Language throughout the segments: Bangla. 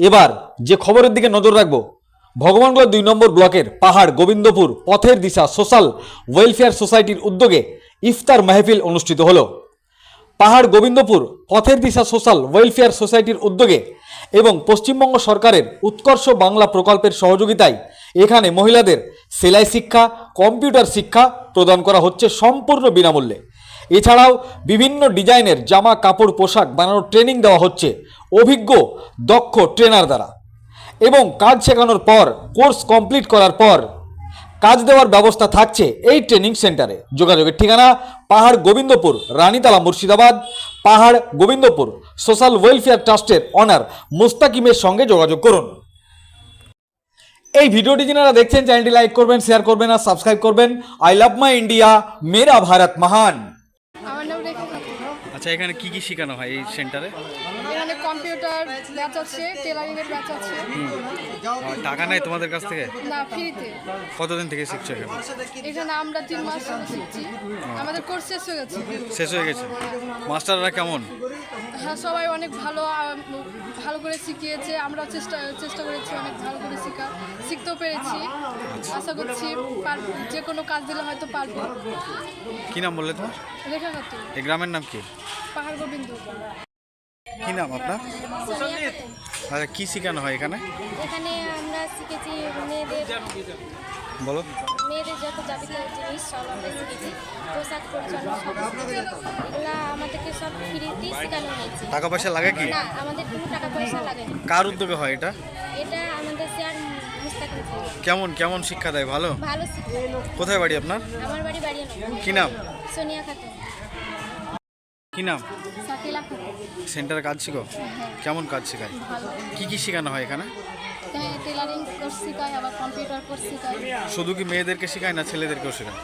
এবার যে খবরের দিকে নজর রাখব ভগবানগোলা দুই নম্বর ব্লকের পাহাড় গোবিন্দপুর পথের দিশা সোশ্যাল ওয়েলফেয়ার সোসাইটির উদ্যোগে ইফতার মাহফিল অনুষ্ঠিত হলো। পাহাড় গোবিন্দপুর পথের দিশা সোশ্যাল ওয়েলফেয়ার সোসাইটির উদ্যোগে এবং পশ্চিমবঙ্গ সরকারের উৎকর্ষ বাংলা প্রকল্পের সহযোগিতায় এখানে মহিলাদের সেলাই শিক্ষা, কম্পিউটার শিক্ষা প্রদান করা হচ্ছে সম্পূর্ণ বিনামূল্যে। এছাড়াও বিভিন্ন ডিজাইনের জামা, কাপড়, পোশাক বানানোর ট্রেনিং দেওয়া হচ্ছে অভিজ্ঞ, দক্ষ ট্রেনার দ্বারা। এবং কাজ শেখানোর পর, কোর্স কমপ্লিট করার পর কাজ দেওয়ার ব্যবস্থা থাকছে এই ট্রেনিং সেন্টারে। যোগাযোগের ঠিকানা পাহাড় গোবিন্দপুর, রানীতলা মুর্শিদাবাদ, পাহাড় গোবিন্দপুর, সোশ্যাল ওয়েলফেয়ার ট্রাস্টের অনার মুস্তাকিমের সঙ্গে যোগাযোগ করুন। এই ভিডিওটি যারা দেখছেন, চ্যানেলটি লাইক করবেন, শেয়ার করবেন আর সাবস্ক্রাইব করবেন। আই লাভ মাই ইন্ডিয়া, মেরা ভারত মহান আমার নাম রেখা খাতুন আচ্ছা এখানে কি কি শেখানো হয় এই সেন্টারে এখানে কম্পিউটার ব্যাচ আছে টেলারিং এর ব্যাচ আছে। টাকা নেই তোমাদের কাছ থেকে? না ফ্রিতে। কতদিন থেকে শিখছো এখানে? এখানে আমরা তিন মাস ধরে শিখছি। আমাদের কোর্স শেষ হয়ে গেছে। শেষ হয়ে গেছে? মাস্টাররা কেমন? হ্যাঁ সবাই অনেক ভালো ভালো করে শিখিয়েছে। আমরা চেষ্টা চেষ্টা করেছি অনেক ভালো করে শেখা। শিখতেও পেরেছি। আশা করছি যে কোনো কাজ দিলে হয়তো পারব। কি নাম বললে তোমার? রেখা খাতুন। এই গ্রামের নাম কি? পাহাড় গোবিন্দ। কি নাম আপনার? আচ্ছা কি শেখানো হয় এখানে? এখানে আমরা শিখেছি মেয়েদের বলো। মেয়েদের যত যাবতীয় জিনিস সব আমরা শিখেছি। পোশাক পরিচ্ছন্ন সব। শিখেছি। আমাদেরকে সব ফ্রিতেই শেখানো হয়েছে। টাকা পয়সা লাগে কি? না আমাদের কোনো টাকা পয়সা লাগেনি কার উদ্যোগে হয় এটা? এটা আমাদের স্যার মুস্তাকিম কেমন কেমন শিক্ষা দেয়? ভালো? ভালো শিক্ষা। কোথায় বাড়ি আপনার? আমার বাড়ি বাড়ি কি নাম? সোনিয়া খাতুন। কি নাম? সেন্টারে কাজ শিখো? কেমন কাজ শেখায়? কি কি শেখানো হয় এখানে? টেলারিং কোর্স শেখায় আবার কম্পিউটার কোর্স শেখায়। শুধু কি মেয়েদেরকে শেখায় না ছেলেদেরকেও শেখায়?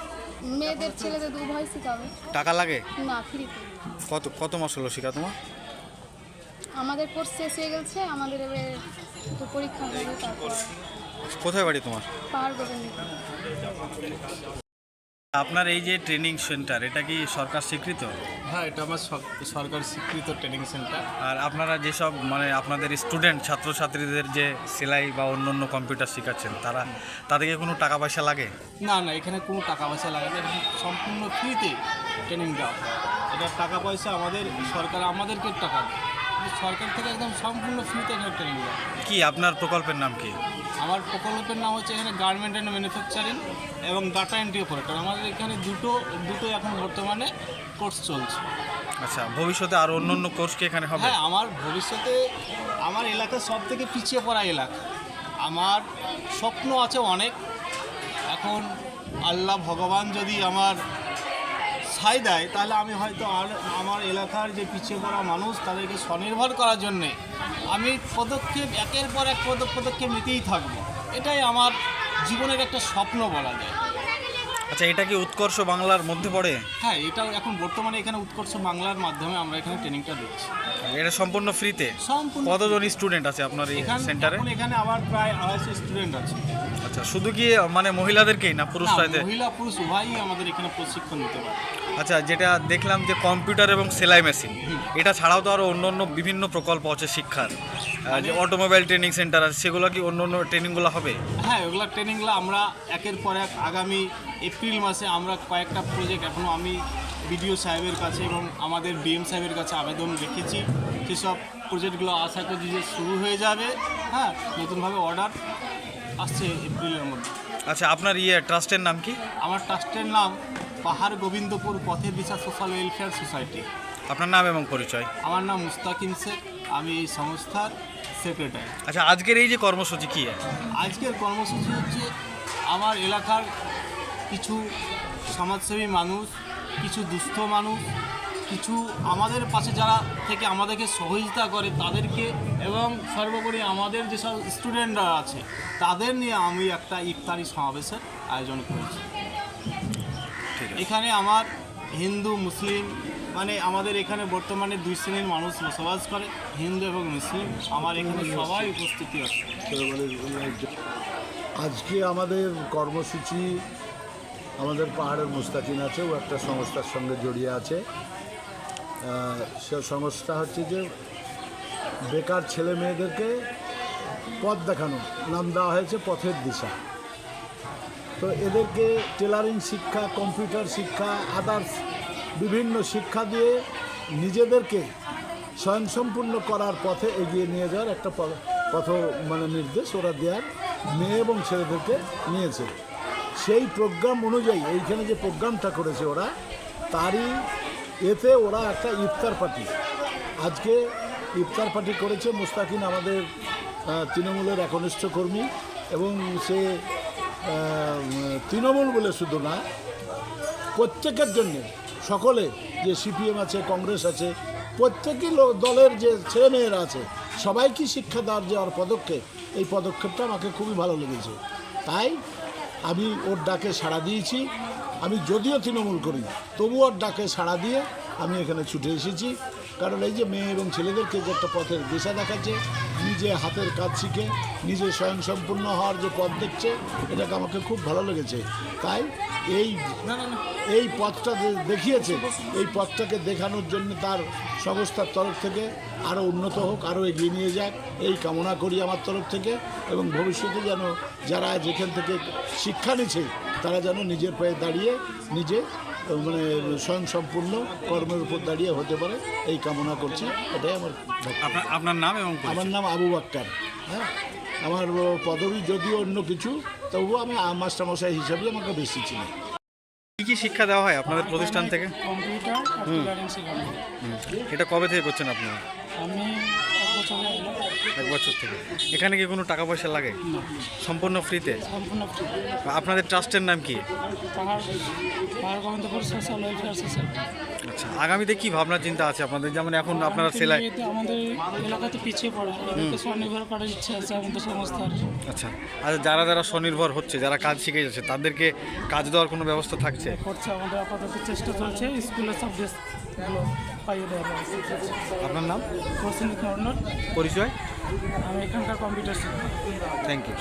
মেয়েদের ছেলেদের উভয় শেখাবে। টাকা লাগে? না ফ্রিতে কত কত মাস হলো শেখা তোমার? আমাদের কোর্স শেষ হয়ে গেছে আমাদের এবার তো পরীক্ষা হবে তারপর কোথায় বাড়ি তোমার? পাহাড় আপনার এই যে ট্রেনিং সেন্টার এটা কি সরকার স্বীকৃত? হ্যাঁ এটা আমার সরকার স্বীকৃত ট্রেনিং সেন্টার আর আপনারা যেসব মানে আপনাদের স্টুডেন্ট ছাত্রছাত্রীদের যে সেলাই বা অন্য অন্য কম্পিউটার শেখাচ্ছেন তারা তাদেরকে কোনো টাকা পয়সা লাগে? না না এখানে কোনো টাকা পয়সা লাগে না সম্পূর্ণ ফ্রিতে ট্রেনিং দেওয়া। এটা টাকা পয়সা আমাদের সরকার আমাদেরকে টাকা দেয়। সরকার থেকে একদম সম্পূর্ণ ফ্রিতে এখানে ট্রেনিং দেওয়া কি আপনার প্রকল্পের নাম কি? আমার প্রকল্পের নাম হচ্ছে এখানে গার্মেন্ট অ্যান্ড ম্যানুফ্যাকচারিং এবং ডাটা এন্ট্রি অপারেটর আমাদের এখানে দুটো দুটো এখন বর্তমানে কোর্স চলছে। আচ্ছা ভবিষ্যতে আর অন্য অন্য কোর্স কি এখানে হবে? হ্যাঁ আমার ভবিষ্যতে আমার এলাকা সব থেকে পিছিয়ে পড়া এলাকা। আমার স্বপ্ন আছে অনেক। এখন আল্লাহ ভগবান যদি আমার সাই দেয় তাহলে আমি হয়তো আর আমার এলাকার যে পিছিয়ে পড়া মানুষ তাদেরকে স্বনির্ভর করার জন্যে আমি পদক্ষেপ একের পর এক পদ- পদক্ষেপ নিতেই থাকব। এটাই আমার জীবনের একটা স্বপ্ন বলা যায়। আচ্ছা এটা কি উৎকর্ষ বাংলার মধ্যে পড়ে? হ্যাঁ এটাও এখন বর্তমানে এখানে উৎকর্ষ বাংলার মাধ্যমে আমরা এখানে ট্রেনিংটা দিচ্ছি। এটা সম্পূর্ণ ফ্রিতে সম্পূর্ণ কতজন স্টুডেন্ট আছে আপনার এই সেন্টারে এখানে আবার প্রায় আড়াইশো স্টুডেন্ট আছে। আচ্ছা শুধু কি মানে মহিলাদেরকেই না পুরুষ মহিলা পুরুষ উভয়ই আমাদের এখানে প্রশিক্ষণ নিতে পারে। আচ্ছা যেটা দেখলাম যে কম্পিউটার এবং সেলাই মেশিন এটা ছাড়াও তো আরও অন্য অন্য বিভিন্ন প্রকল্প আছে শিক্ষার। যে অটোমোবাইল ট্রেনিং সেন্টার আছে সেগুলো কি অন্য অন্য ট্রেনিংগুলো হবে? হ্যাঁ ওগুলো ট্রেনিংগুলো আমরা একের পর এক আগামী এপ্রিল মাসে আমরা কয়েকটা প্রজেক্ট এখনও আমি বিডিও সাহেবের কাছে এবং আমাদের ডিএম সাহেবের কাছে আবেদন রেখেছি। সেসব প্রজেক্টগুলো আশা করছি যে শুরু হয়ে যাবে হ্যাঁ নতুনভাবে অর্ডার আসছে এপ্রিলের মধ্যে। আচ্ছা আপনার ইয়ে ট্রাস্টের নাম কি? আমার ট্রাস্টের নাম পাহাড় গোবিন্দপুর পথের দিশা সোশ্যাল ওয়েলফেয়ার সোসাইটি। আপনার নাম এবং পরিচয়? আমার নাম মুস্তাকিম শেখ আমি এই সংস্থার সেক্রেটারি। আচ্ছা আজকের এই যে কর্মসূচি কি? আজকের কর্মসূচি হচ্ছে আমার এলাকার কিছু সমাজসেবী মানুষ কিছু দুস্থ মানুষ কিছু আমাদের পাশে যারা থেকে আমাদেরকে সহযোগিতা করে তাদেরকে এবং সর্বোপরি আমাদের যেসব স্টুডেন্টরা আছে তাদের নিয়ে আমি একটা ইফতারি সমাবেশের আয়োজন করেছি। এখানে আমার হিন্দু মুসলিম মানে আমাদের এখানে বর্তমানে দুই শ্রেণির মানুষ বসবাস করে হিন্দু এবং মুসলিম। আমার এখানে সবাই উপস্থিতি আছে। আজকে আমাদের কর্মসূচি আমাদের পাহাড়ের মুস্তাকিন আছে ও একটা সংস্থার সঙ্গে জড়িয়ে আছে। সে সংস্থা হচ্ছে যে বেকার ছেলে মেয়েদেরকে পথ দেখানো নাম দেওয়া হয়েছে পথের দিশা। তো এদেরকে টেলারিং শিক্ষা কম্পিউটার শিক্ষা আদার্স বিভিন্ন শিক্ষা দিয়ে নিজেদেরকে স্বয়ংসম্পূর্ণ করার পথে এগিয়ে নিয়ে যাওয়ার একটা পথ মানে নির্দেশ ওরা দেওয়ার মেয়ে এবং ছেলেদেরকে নিয়েছে। সেই প্রোগ্রাম অনুযায়ী, এইখানে যে প্রোগ্রামটা করেছে ওরা, তারই এতে ওরা একটা ইফতার পার্টি। আজকে ইফতার পার্টি করেছে মুস্তাকিন আমাদের তৃণমূলের একনিষ্ঠ কর্মী এবং সে তৃণমূল বলে শুধু না, প্রত্যেকের জন্যে, সকলে, যে সিপিএম আছে, কংগ্রেস আছে, প্রত্যেকই দলের যে ছেলেমেয়েরা আছে সবাইকে শিক্ষা দেওয়ার যে ওর পদক্ষেপ, এই পদক্ষেপটা আমাকে খুবই ভালো লেগেছে। তাই আমি ওর ডাকে সাড়া দিয়েছি। আমি যদিও তৃণমূল করি তবু ওর ডাকে সাড়া দিয়ে আমি এখানে ছুটে এসেছি। কারণ এই যে মেয়ে এবং ছেলেদেরকে যে একটা পথের দিশা দেখাচ্ছে নিজে হাতের কাজ শিখে নিজে স্বয়ংসম্পূর্ণ হওয়ার যে পথ দেখছে এটাকে আমাকে খুব ভালো লেগেছে। তাই এই এই পথটা দেখিয়েছে এই পথটাকে দেখানোর জন্য তার সংস্থার তরফ থেকে আরও উন্নত হোক আরও এগিয়ে নিয়ে যাক এই কামনা করি আমার তরফ থেকে। এবং ভবিষ্যতে যেন যারা যেখান থেকে শিক্ষা নিচ্ছে তারা যেন নিজের পায়ে দাঁড়িয়ে নিজে মানে স্বয়ংসম্পূর্ণ কর্মের উপর দাঁড়িয়ে হতে পারে এই কামনা করছি। এটাই আমার আপনার নাম এবং আমার নাম আবু বাক্কার হ্যাঁ? আমার পদবি যদিও অন্য কিছু তবুও আমি মাস্টারমশাই হিসাবে আমাকে বেশি চিনি। কি কি শিক্ষা দেওয়া হয় আপনাদের প্রতিষ্ঠান থেকে? কম্পিউটার। এটা কবে থেকে করছেন আপনারা? আমি এক বছর থেকে। এখানে কি কোনো টাকা পয়সা লাগে? সম্পূর্ণ ফ্রিতে? সম্পূর্ণ ফ্রি আপনাদের ট্রাস্টের নাম কি? পাহাড় পাহাড় গোবিন্দপুর সোশ্যাল ওয়েলফেয়ার সোসাইটি আচ্ছা আগামীতে কি ভাবনা চিন্তা আছে আপনাদের? যেমন এখন আপনারা সেলাই আমাদের এলাকাতে পিছিয়ে পড়া স্বনির্ভর করার ইচ্ছে আছে আমাদের সংস্থার। আচ্ছা আর যারা যারা স্বনির্ভর হচ্ছে যারা কাজ শিখে যাচ্ছে তাদেরকে কাজ দেওয়ার কোনো ব্যবস্থা থাকছে? করছে আমাদের আপাতত চেষ্টা চলছে স্কুলের সব ড্রেসগুলো পাইয়ে দেওয়ার আপনার নাম? পরিচয়? আমি এখানকার কম্পিউটার শিখি থ্যাংক ইউ